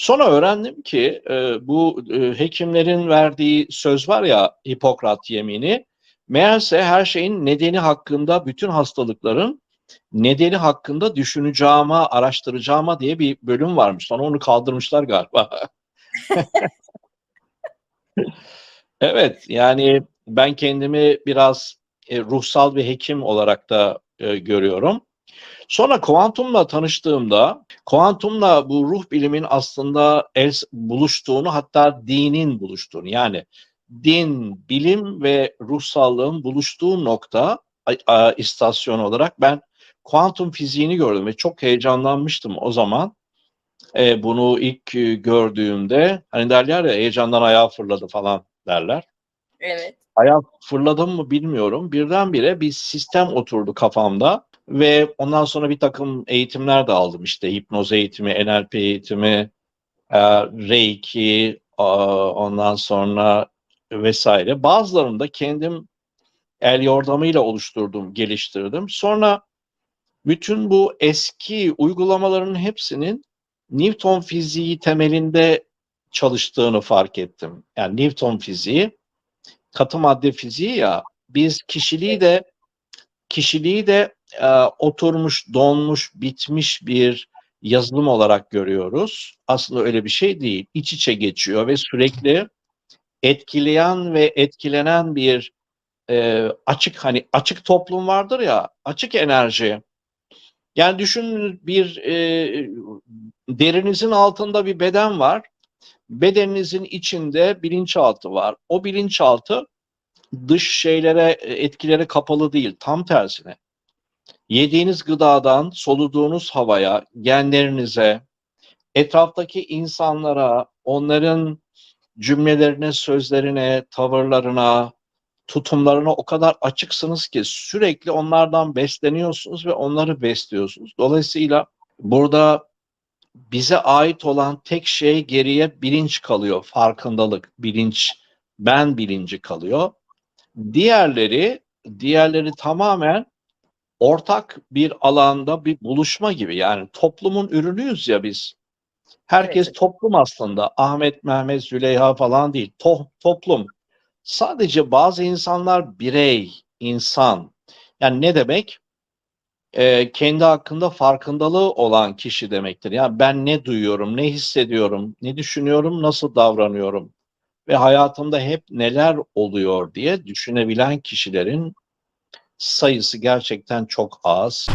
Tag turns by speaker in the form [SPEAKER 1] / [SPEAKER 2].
[SPEAKER 1] Sonra öğrendim ki e, bu e, hekimlerin verdiği söz var ya Hipokrat yemini meğerse her şeyin nedeni hakkında bütün hastalıkların nedeni hakkında düşüneceğime, araştıracağıma diye bir bölüm varmış. Sonra onu kaldırmışlar galiba. evet yani ben kendimi biraz e, ruhsal bir hekim olarak da e, görüyorum. Sonra kuantumla tanıştığımda kuantumla bu ruh bilimin aslında el buluştuğunu hatta dinin buluştuğunu yani din, bilim ve ruhsallığın buluştuğu nokta istasyon olarak ben kuantum fiziğini gördüm ve çok heyecanlanmıştım o zaman. E, bunu ilk e, gördüğümde hani derler ya heyecandan ayağı fırladı falan derler.
[SPEAKER 2] Evet.
[SPEAKER 1] Ayağı fırladım mı bilmiyorum. Birdenbire bir sistem oturdu kafamda ve ondan sonra bir takım eğitimler de aldım işte hipnoz eğitimi, NLP eğitimi, e, Reiki, e, ondan sonra vesaire. Bazılarını da kendim el yordamıyla oluşturdum, geliştirdim. Sonra bütün bu eski uygulamaların hepsinin Newton fiziği temelinde çalıştığını fark ettim. Yani Newton fiziği, katı madde fiziği ya biz kişiliği de kişiliği de e, oturmuş, donmuş, bitmiş bir yazılım olarak görüyoruz. Aslında öyle bir şey değil. İç içe geçiyor ve sürekli etkileyen ve etkilenen bir e, açık hani açık toplum vardır ya, açık enerji. Yani düşünün bir e, derinizin altında bir beden var. Bedeninizin içinde bilinçaltı var. O bilinçaltı dış şeylere, etkilere kapalı değil. Tam tersine. Yediğiniz gıdadan, soluduğunuz havaya, genlerinize, etraftaki insanlara, onların cümlelerine, sözlerine, tavırlarına, tutumlarına o kadar açıksınız ki sürekli onlardan besleniyorsunuz ve onları besliyorsunuz. Dolayısıyla burada bize ait olan tek şey geriye bilinç kalıyor. Farkındalık, bilinç, ben bilinci kalıyor. Diğerleri, diğerleri tamamen ortak bir alanda bir buluşma gibi. Yani toplumun ürünüyüz ya biz. Herkes
[SPEAKER 2] Evet.
[SPEAKER 1] toplum aslında. Ahmet, Mehmet, Züleyha falan değil. To- toplum. Sadece bazı insanlar birey, insan. Yani ne demek? Ee, kendi hakkında farkındalığı olan kişi demektir. Yani ben ne duyuyorum, ne hissediyorum, ne düşünüyorum, nasıl davranıyorum ve hayatımda hep neler oluyor diye düşünebilen kişilerin sayısı gerçekten çok az.